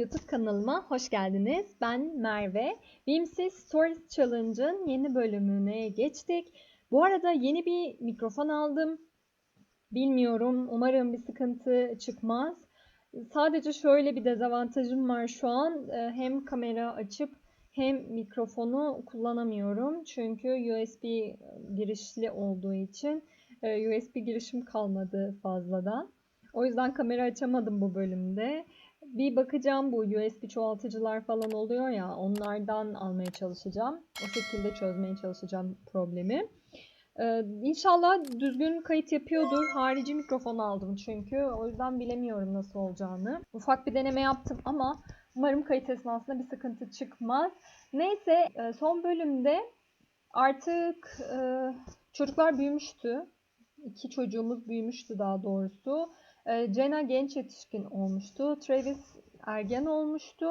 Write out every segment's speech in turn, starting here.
YouTube kanalıma hoş geldiniz. Ben Merve. Beamsiz Stories Challenge'ın yeni bölümüne geçtik. Bu arada yeni bir mikrofon aldım. Bilmiyorum, umarım bir sıkıntı çıkmaz. Sadece şöyle bir dezavantajım var şu an. Ee, Hem kamera açıp hem mikrofonu kullanamıyorum. Çünkü USB girişli olduğu için e, USB girişim kalmadı fazladan. O yüzden kamera açamadım bu bölümde. Bir bakacağım bu USB çoğaltıcılar falan oluyor ya onlardan almaya çalışacağım. O şekilde çözmeye çalışacağım problemi. Ee, inşallah düzgün kayıt yapıyordur. Harici mikrofon aldım çünkü. O yüzden bilemiyorum nasıl olacağını. Ufak bir deneme yaptım ama umarım kayıt esnasında bir sıkıntı çıkmaz. Neyse e, son bölümde artık e, çocuklar büyümüştü. İki çocuğumuz büyümüştü daha doğrusu. Jenna genç yetişkin olmuştu. Travis ergen olmuştu.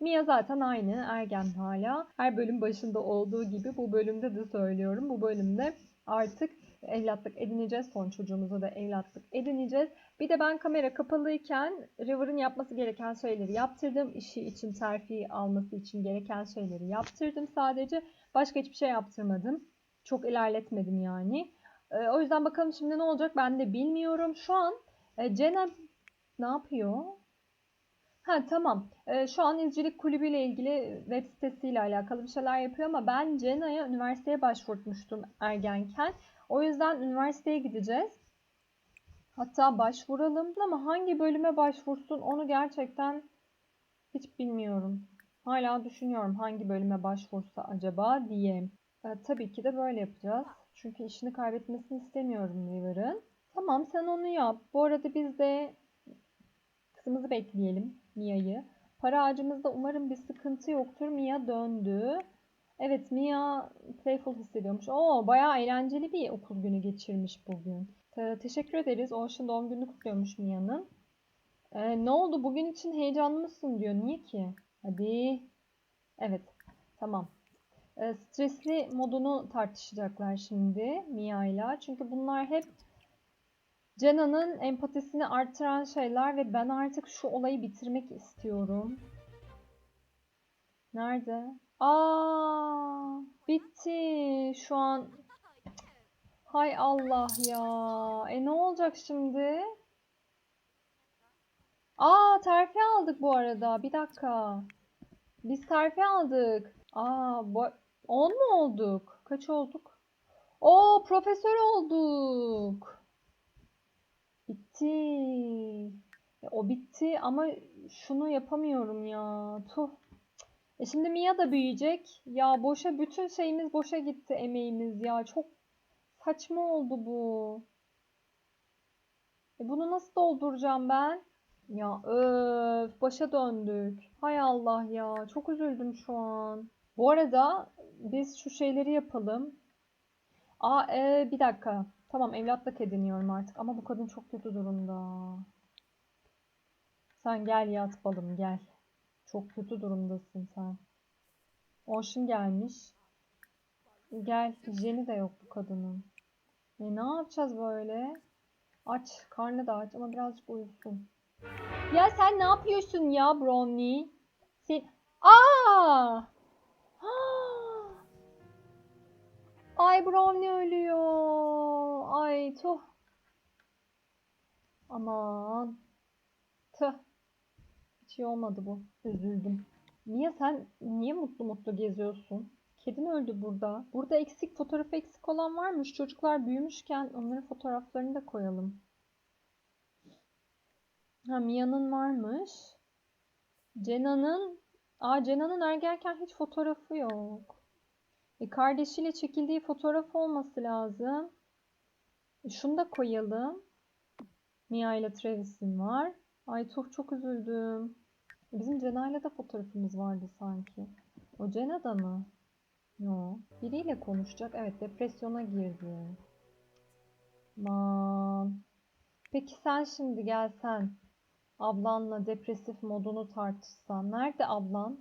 Mia zaten aynı ergen hala. Her bölüm başında olduğu gibi bu bölümde de söylüyorum. Bu bölümde artık evlatlık edineceğiz. Son çocuğumuza da evlatlık edineceğiz. Bir de ben kamera kapalıyken River'ın yapması gereken şeyleri yaptırdım. İşi için terfi alması için gereken şeyleri yaptırdım sadece. Başka hiçbir şey yaptırmadım. Çok ilerletmedim yani. E, o yüzden bakalım şimdi ne olacak ben de bilmiyorum. Şu an e, Jenna ne yapıyor? Ha tamam. E, şu an izcilik kulübüyle ilgili web sitesiyle alakalı bir şeyler yapıyor ama ben Cenna'ya üniversiteye başvurmuştum ergenken. O yüzden üniversiteye gideceğiz. Hatta başvuralım ama hangi bölüme başvursun onu gerçekten hiç bilmiyorum. Hala düşünüyorum hangi bölüme başvursa acaba diye. E, tabii ki de böyle yapacağız. Çünkü işini kaybetmesini istemiyorum River'ın. Tamam sen onu yap. Bu arada biz de kızımızı bekleyelim Mia'yı. Para ağacımızda umarım bir sıkıntı yoktur. Mia döndü. Evet Mia playful hissediyormuş. Oo bayağı eğlenceli bir okul günü geçirmiş bugün. Te- teşekkür ederiz. Ocean doğum gününü kutluyormuş Mia'nın. Ee, ne oldu bugün için heyecanlı mısın diyor. Niye ki? Hadi. Evet. Tamam. Ee, stresli modunu tartışacaklar şimdi Mia ile. Çünkü bunlar hep Cenna'nın empatisini artıran şeyler ve ben artık şu olayı bitirmek istiyorum. Nerede? Aa, bitti. Şu an Hay Allah ya. E ne olacak şimdi? Aa, terfi aldık bu arada. Bir dakika. Biz terfi aldık. Aa, bu 10 mu olduk? Kaç olduk? Oo, profesör olduk. Bitti. E, o bitti ama şunu yapamıyorum ya. Tuh. E şimdi Mia da büyüyecek. Ya boşa bütün şeyimiz boşa gitti emeğimiz ya. Çok saçma oldu bu. E bunu nasıl dolduracağım ben? Ya öf başa döndük. Hay Allah ya çok üzüldüm şu an. Bu arada biz şu şeyleri yapalım. Aa e, bir dakika. Tamam evlatlık ediniyorum artık ama bu kadın çok kötü durumda. Sen gel yat balım gel. Çok kötü durumdasın sen. Ocean gelmiş. Gel hijyeni de yok bu kadının. E ne yapacağız böyle? Aç. Karnı da aç ama birazcık uyusun. Ya sen ne yapıyorsun ya Brownie? Sen... Aa! Ay Brownie ölüyor. Ay tuh. Aman. Tüh. Hiç iyi olmadı bu. Üzüldüm. Niye sen niye mutlu mutlu geziyorsun? Kedin öldü burada. Burada eksik fotoğrafı eksik olan varmış. Çocuklar büyümüşken onların fotoğraflarını da koyalım. Ha Mia'nın varmış. Cenna'nın Aa Cenna'nın ergenken hiç fotoğrafı yok. E, kardeşiyle çekildiği fotoğraf olması lazım. Şunu da koyalım. Mia ile Travis'in var. Ay tuh çok üzüldüm. Bizim Cenna'yla da fotoğrafımız vardı sanki. O Cenna'da mı? Yo. Biriyle konuşacak. Evet depresyona girdi. Aman. Peki sen şimdi gelsen ablanla depresif modunu tartışsan. Nerede ablan?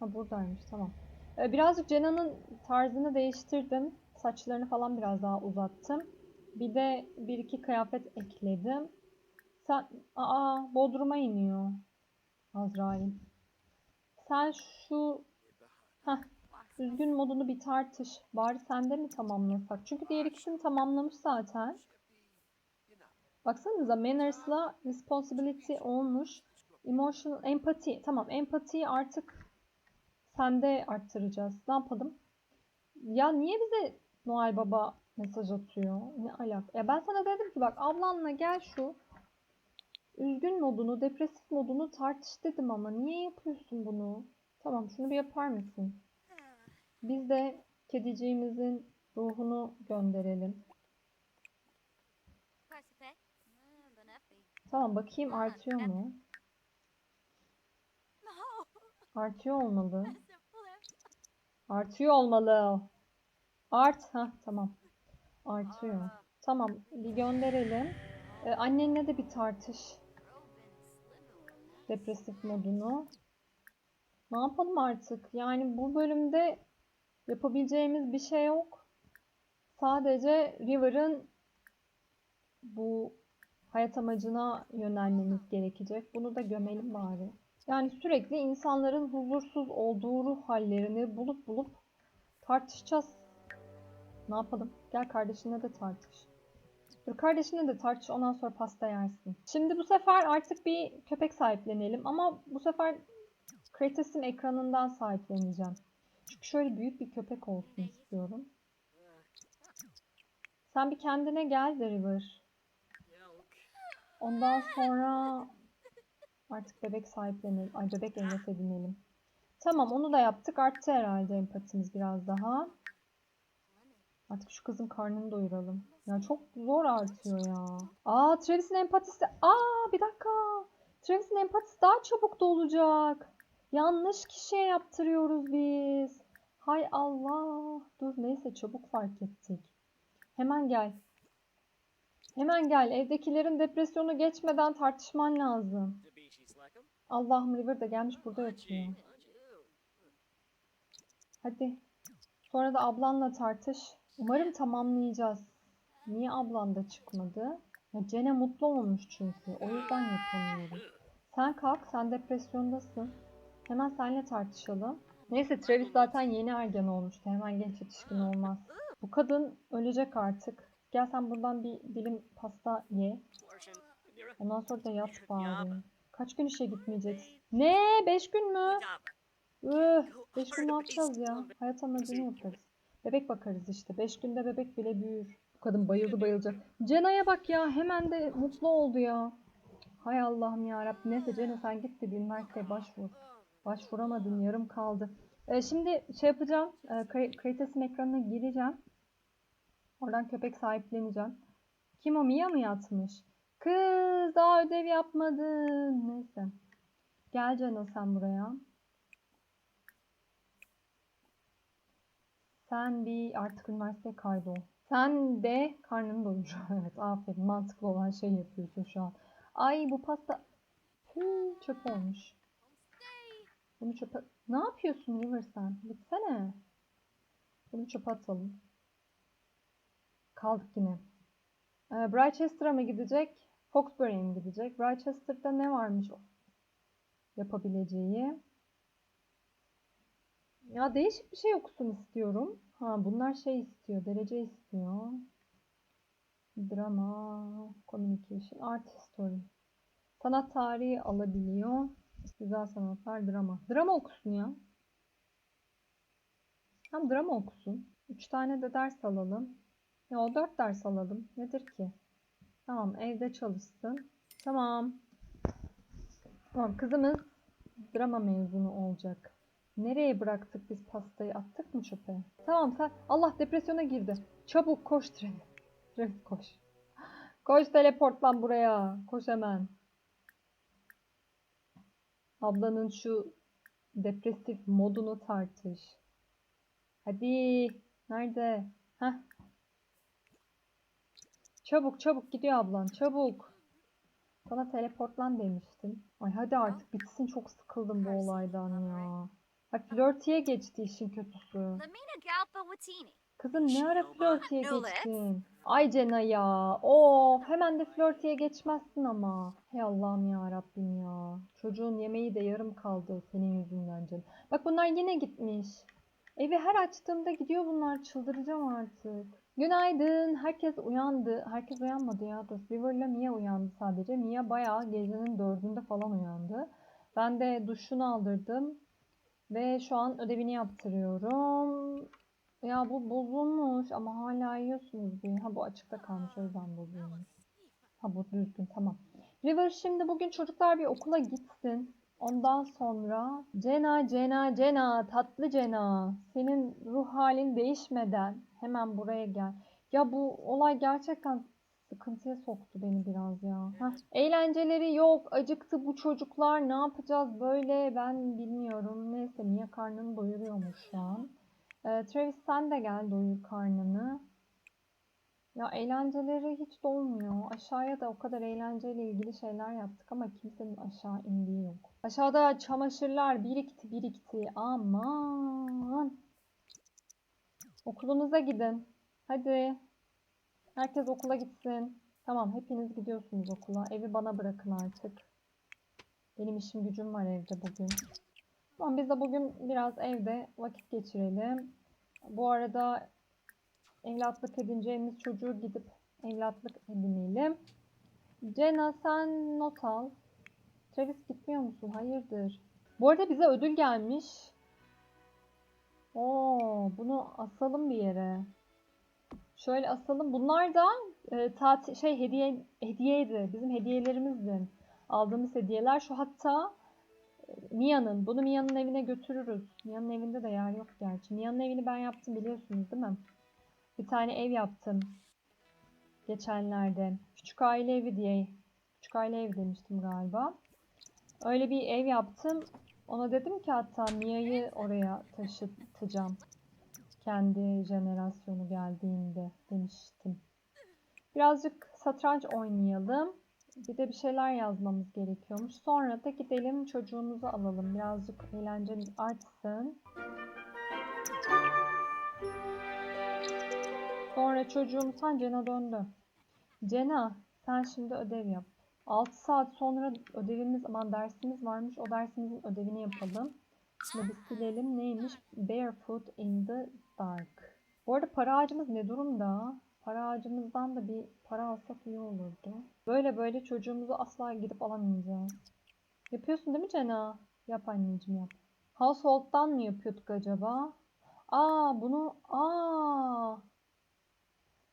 Ha buradaymış tamam. Ee, birazcık Cenna'nın tarzını değiştirdim. Saçlarını falan biraz daha uzattım. Bir de bir iki kıyafet ekledim. Sen aa Bodrum'a iniyor. Azrail. Sen şu Heh, üzgün modunu bir tartış. Bari sende mi tamamlasak? Çünkü diğer ikisini tamamlamış zaten. Baksanıza manners'la responsibility olmuş. Emotional, empati. Tamam, empatiyi artık sende arttıracağız. Ne yapalım? Ya niye bize Noel Baba mesaj atıyor? Ne alak? Ya ben sana dedim ki bak ablanla gel şu üzgün modunu, depresif modunu tartış dedim ama niye yapıyorsun bunu? Tamam şunu bir yapar mısın? Biz de kediciğimizin ruhunu gönderelim. Tamam bakayım artıyor mu? Artıyor olmalı. Artıyor olmalı. Art. ha tamam. Artıyor. Tamam bir gönderelim. Ee, annenle de bir tartış. Depresif modunu. Ne yapalım artık? Yani bu bölümde yapabileceğimiz bir şey yok. Sadece River'ın bu hayat amacına yönelmemiz gerekecek. Bunu da gömelim bari. Yani sürekli insanların huzursuz olduğu ruh hallerini bulup bulup tartışacağız. Ne yapalım? Gel kardeşinle de tartış. Dur kardeşinle de tartış ondan sonra pasta yersin. Şimdi bu sefer artık bir köpek sahiplenelim ama bu sefer Kratos'un ekranından sahipleneceğim. Çünkü şöyle büyük bir köpek olsun istiyorum. Sen bir kendine gel de River. Ondan sonra artık bebek sahiplenelim. Ay bebek evlat edinelim. Tamam onu da yaptık. Arttı herhalde empatimiz biraz daha. Artık şu kızın karnını doyuralım. Ya çok zor artıyor ya. Aa Travis'in empatisi. Aa bir dakika. Travis'in empatisi daha çabuk dolacak. Yanlış kişiye yaptırıyoruz biz. Hay Allah. Dur neyse çabuk fark ettik. Hemen gel. Hemen gel. Evdekilerin depresyonu geçmeden tartışman lazım. Allah'ım River de gelmiş burada yatıyor. Hadi. Sonra da ablanla tartış. Umarım tamamlayacağız. Niye ablan da çıkmadı? Ya Cene mutlu olmuş çünkü. O yüzden yapamıyoruz. Sen kalk. Sen depresyondasın. Hemen seninle tartışalım. Neyse Travis zaten yeni ergen olmuştu. Hemen genç yetişkin olmaz. Bu kadın ölecek artık. Gel sen buradan bir dilim pasta ye. Ondan sonra da yat bari. Kaç gün işe gitmeyeceksin? Ne? Beş gün mü? Üh, beş gün ne yapacağız ya? Hayat amacını yaparız. Bebek bakarız işte. Beş günde bebek bile büyür. Bu kadın bayıldı bayılacak. Cena'ya bak ya. Hemen de mutlu oldu ya. Hay Allah'ım ya Rabbim. Neyse Cena sen git bir üniversiteye başvur. Başvuramadın. Yarım kaldı. Ee, şimdi şey yapacağım. E, Kra- Kratos'un ekranına gireceğim. Oradan köpek sahipleneceğim. Kim o? Mia mı yatmış? Kız daha ödev yapmadın. Neyse. Gel Cena sen buraya. Sen bir artık üniversiteye kaydol. Sen de karnını doyur. evet aferin mantıklı olan şey yapıyorsun şu an. Ay bu pasta Tüh, çöp olmuş. Bunu çöpe... Ne yapıyorsun River sen? Gitsene. Bunu çöpe atalım. Kaldık yine. Ee, Brichester'a mı gidecek? Foxbury'e mi gidecek? Brichester'da ne varmış o? Yapabileceği. Ya değişik bir şey okusun istiyorum. Ha bunlar şey istiyor. Derece istiyor. Drama, communication, art history. Sanat tarihi alabiliyor. Güzel sanatlar, drama. Drama okusun ya. Hem drama okusun. Üç tane de ders alalım. Ya o dört ders alalım. Nedir ki? Tamam evde çalışsın. Tamam. Tamam kızımız drama mezunu olacak. Nereye bıraktık biz pastayı? Attık mı çöpe? Tamam sen. Allah depresyona girdi. Çabuk koş Travis. Travis koş. Koş teleportlan buraya. Koş hemen. Ablanın şu depresif modunu tartış. Hadi. Nerede? Heh. Çabuk çabuk gidiyor ablan. Çabuk. Sana teleportlan demiştim. Ay hadi artık bitsin. Çok sıkıldım bu olaydan ya. Bak flörtiye geçti işin kötüsü. Kızım ne ara flörtüye geçtin? Ay Cena ya. Of hemen de flörtüye geçmezsin ama. Hey Allah'ım ya Rabbim ya. Çocuğun yemeği de yarım kaldı senin yüzünden canım. Bak bunlar yine gitmiş. Evi her açtığımda gidiyor bunlar. Çıldıracağım artık. Günaydın. Herkes uyandı. Herkes uyanmadı ya. Dur. River'la Mia uyandı sadece. Mia bayağı gecenin dördünde falan uyandı. Ben de duşunu aldırdım. Ve şu an ödevini yaptırıyorum. Ya bu bozulmuş ama hala yiyorsunuz bir. Ha bu açıkta kalmış o yüzden bozulmuş. Ha bu düzgün tamam. River şimdi bugün çocuklar bir okula gitsin. Ondan sonra Cena, Cena, Cena, tatlı Cena. Senin ruh halin değişmeden hemen buraya gel. Ya bu olay gerçekten sıkıntıya soktu beni biraz ya. Heh. Eğlenceleri yok, acıktı bu çocuklar. Ne yapacağız böyle ben bilmiyorum. Neyse Mia karnını doyuruyormuş şu an. Ee, Travis sen de gel doyur karnını. Ya eğlenceleri hiç dolmuyor. Aşağıya da o kadar eğlenceyle ilgili şeyler yaptık ama kimsenin aşağı indiği yok. Aşağıda çamaşırlar birikti birikti. Aman. Okulunuza gidin. Hadi. Herkes okula gitsin. Tamam hepiniz gidiyorsunuz okula. Evi bana bırakın artık. Benim işim gücüm var evde bugün. Tamam biz de bugün biraz evde vakit geçirelim. Bu arada evlatlık edineceğimiz çocuğu gidip evlatlık edinelim. Cena sen not al. Travis gitmiyor musun? Hayırdır? Bu arada bize ödül gelmiş. Oo, bunu asalım bir yere. Şöyle asalım. Bunlar da e, tatil şey hediye hediyeydi. Bizim hediyelerimizdi. Aldığımız hediyeler. Şu hatta e, Mia'nın. Bunu Mia'nın evine götürürüz. Mia'nın evinde de yer yok gerçi. Mia'nın evini ben yaptım biliyorsunuz değil mi? Bir tane ev yaptım. Geçenlerde. Küçük aile evi diye. Küçük aile evi demiştim galiba. Öyle bir ev yaptım. Ona dedim ki hatta Mia'yı oraya taşıtacağım. Kendi jenerasyonu geldiğinde demiştim. Birazcık satranç oynayalım. Bir de bir şeyler yazmamız gerekiyormuş. Sonra da gidelim çocuğumuzu alalım. Birazcık eğlencemiz artsın. Sonra çocuğum sen Cena döndü. Cena sen şimdi ödev yap. 6 saat sonra ödevimiz aman dersimiz varmış. O dersimizin ödevini yapalım. Şimdi bir silelim. Neymiş? Barefoot in the dark. Bu arada para ağacımız ne durumda? Para ağacımızdan da bir para alsak iyi olurdu. Böyle böyle çocuğumuzu asla gidip alamayacağız. Yapıyorsun değil mi Cena? Yap anneciğim yap. Household'dan mı yapıyorduk acaba? Aa bunu aa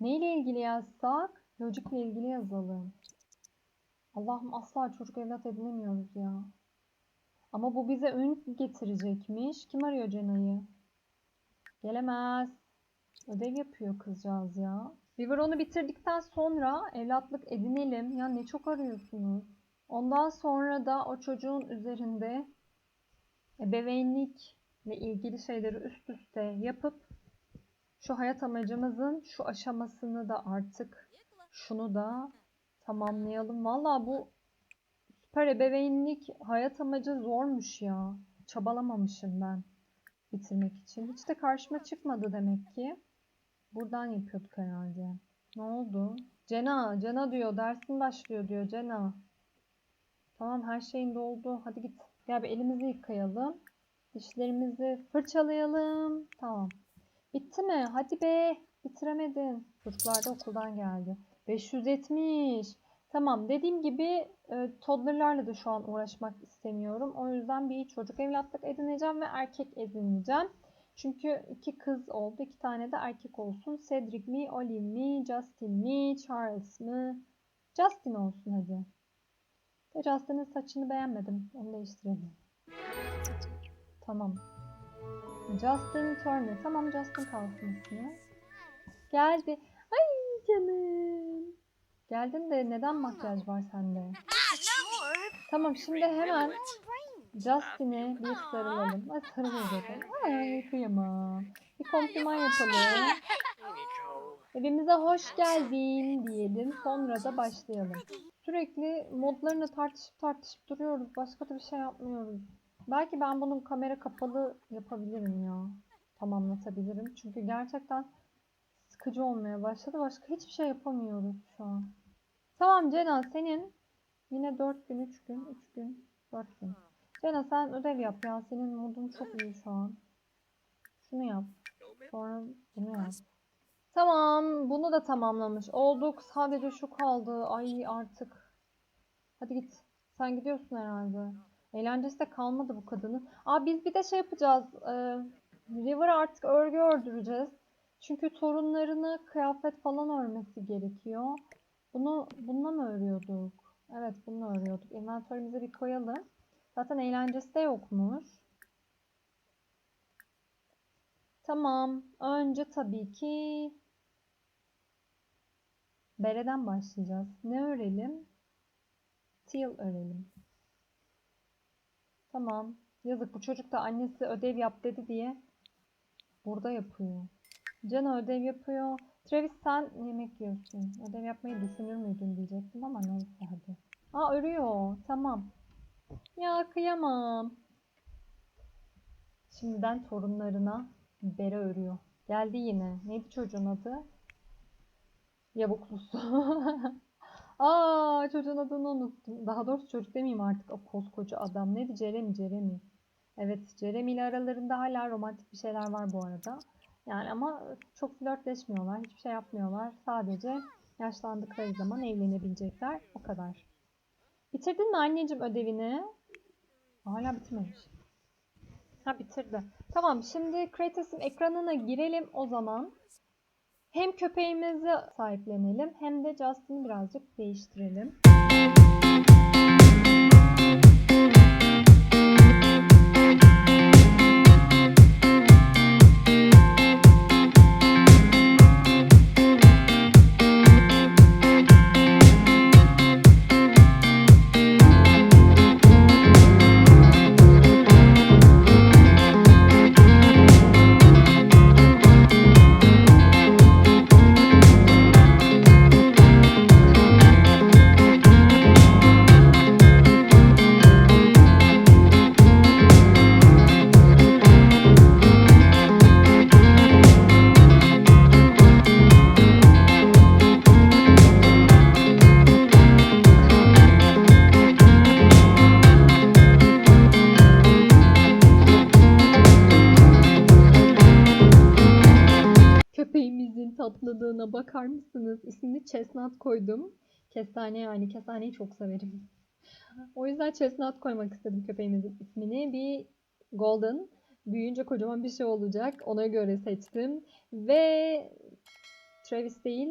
Neyle ilgili yazsak? Logikle ilgili yazalım. Allah'ım asla çocuk evlat edinemiyoruz ya. Ama bu bize ün getirecekmiş. Kim arıyor Cena'yı? Gelemez. Ödev yapıyor kızcağız ya. River onu bitirdikten sonra evlatlık edinelim. Ya ne çok arıyorsunuz. Ondan sonra da o çocuğun üzerinde ebeveynlikle ilgili şeyleri üst üste yapıp şu hayat amacımızın şu aşamasını da artık şunu da tamamlayalım. Valla bu süper ebeveynlik hayat amacı zormuş ya. Çabalamamışım ben bitirmek için. Hiç de karşıma çıkmadı demek ki. Buradan yapıyorduk herhalde. Ne oldu? Cena, Cena diyor. Dersin başlıyor diyor Cena. Tamam her şeyin doldu. Hadi git. Gel bir elimizi yıkayalım. Dişlerimizi fırçalayalım. Tamam. Bitti mi? Hadi be. Bitiremedin. Çocuklar da okuldan geldi. 570. Tamam dediğim gibi e, toddlerlarla da şu an uğraşmak istemiyorum. O yüzden bir çocuk evlatlık edineceğim ve erkek edineceğim. Çünkü iki kız oldu. iki tane de erkek olsun. Cedric mi, Olive mi, Justin mi, Charles mı? Justin olsun hadi. Ve Justin'in saçını beğenmedim. Onu değiştirelim. Tamam. Justin Turner. Tamam Justin kalsın ismi. Geldi. Ay canım. Geldin de neden makyaj var sende? Tamam şimdi hemen Justin'e bir sarılalım. Ay sarılalım. Ay kıyamam. Bir kompliman yapalım. Evimize hoş geldin diyelim. Sonra da başlayalım. Sürekli modlarını tartışıp tartışıp duruyoruz. Başka da bir şey yapmıyoruz. Belki ben bunun kamera kapalı yapabilirim ya. Tamamlatabilirim. Çünkü gerçekten sıkıcı olmaya başladı. Başka hiçbir şey yapamıyoruz şu an. Tamam Cena senin yine 4 gün, 3 gün, 3 gün, 4 gün. Cena sen ödev yap ya. Senin modun çok iyi şu an. Şunu yap. Sonra bunu yap. Tamam. Bunu da tamamlamış olduk. Sadece şu kaldı. Ay artık. Hadi git. Sen gidiyorsun herhalde. Eğlencesi de kalmadı bu kadının. Aa biz bir de şey yapacağız. Ee, River'a artık örgü ördüreceğiz. Çünkü torunlarını kıyafet falan örmesi gerekiyor. Bunu bununla mı örüyorduk? Evet bununla örüyorduk. Inventörümüze bir koyalım. Zaten eğlencesi de yokmuş. Tamam. Önce tabii ki bereden başlayacağız. Ne örelim? Teal örelim. Tamam. Yazık bu çocuk da annesi ödev yap dedi diye burada yapıyor. Cana ödev yapıyor. Travis sen yemek yiyorsun. Ödev yapmayı düşünür müydün diyecektim ama neyse hadi. Aa örüyor. Tamam. Ya kıyamam. Şimdiden torunlarına bere örüyor. Geldi yine. Neydi çocuğun adı? Yavuklusu. Aa çocuğun adını unuttum. Daha doğrusu çocuk demeyeyim artık. O koskoca adam. Neydi? Jeremy, Jeremy. Evet, Jeremy ile aralarında hala romantik bir şeyler var bu arada. Yani ama çok flörtleşmiyorlar. Hiçbir şey yapmıyorlar. Sadece yaşlandıkları zaman evlenebilecekler. O kadar. Bitirdin mi anneciğim ödevini? Hala bitmemiş. Ha bitirdi. Tamam şimdi Kratos'un ekranına girelim o zaman. Hem köpeğimizi sahiplenelim hem de Justin'i birazcık değiştirelim. Tatlılığına bakar mısınız? İsmini Chestnut koydum. Kestane yani kestaneyi çok severim. O yüzden Chestnut koymak istedim köpeğimizin ismini. Bir Golden. Büyüyünce kocaman bir şey olacak. Ona göre seçtim. Ve Travis değil,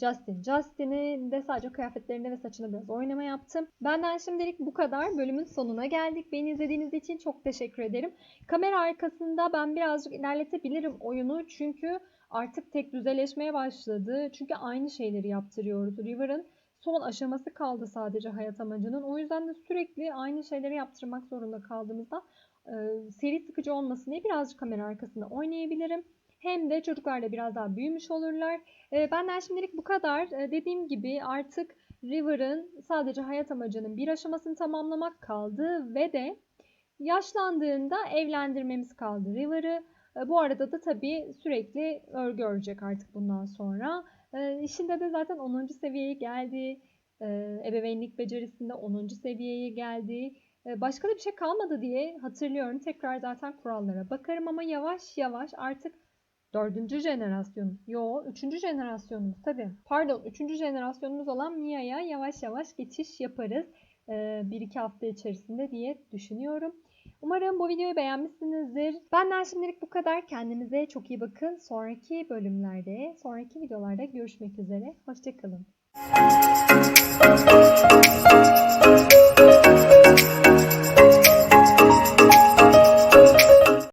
Justin. Justin'i de sadece kıyafetlerine ve saçına biraz oynama yaptım. Benden şimdilik bu kadar. Bölümün sonuna geldik. Beni izlediğiniz için çok teşekkür ederim. Kamera arkasında ben birazcık ilerletebilirim oyunu. Çünkü artık tek düzeleşmeye başladı. Çünkü aynı şeyleri yaptırıyoruz. River'ın son aşaması kaldı sadece hayat amacının. O yüzden de sürekli aynı şeyleri yaptırmak zorunda kaldığımızda e, seri sıkıcı olmasın diye birazcık kamera arkasında oynayabilirim. Hem de çocuklar da biraz daha büyümüş olurlar. E, benden şimdilik bu kadar. E, dediğim gibi artık River'ın sadece hayat amacının bir aşamasını tamamlamak kaldı ve de yaşlandığında evlendirmemiz kaldı River'ı. E, Bu arada da tabii sürekli örgü örecek artık bundan sonra. E, işinde de zaten 10. seviyeye geldi. E, ebeveynlik becerisinde 10. seviyeye geldi. Başka da bir şey kalmadı diye hatırlıyorum. Tekrar zaten kurallara bakarım ama yavaş yavaş artık 4. jenerasyon. Yo 3. jenerasyonumuz tabii. Pardon 3. jenerasyonumuz olan Mia'ya yavaş yavaş geçiş yaparız. E, 1-2 hafta içerisinde diye düşünüyorum. Umarım bu videoyu beğenmişsinizdir. Benden şimdilik bu kadar. Kendinize çok iyi bakın. Sonraki bölümlerde, sonraki videolarda görüşmek üzere. Hoşçakalın.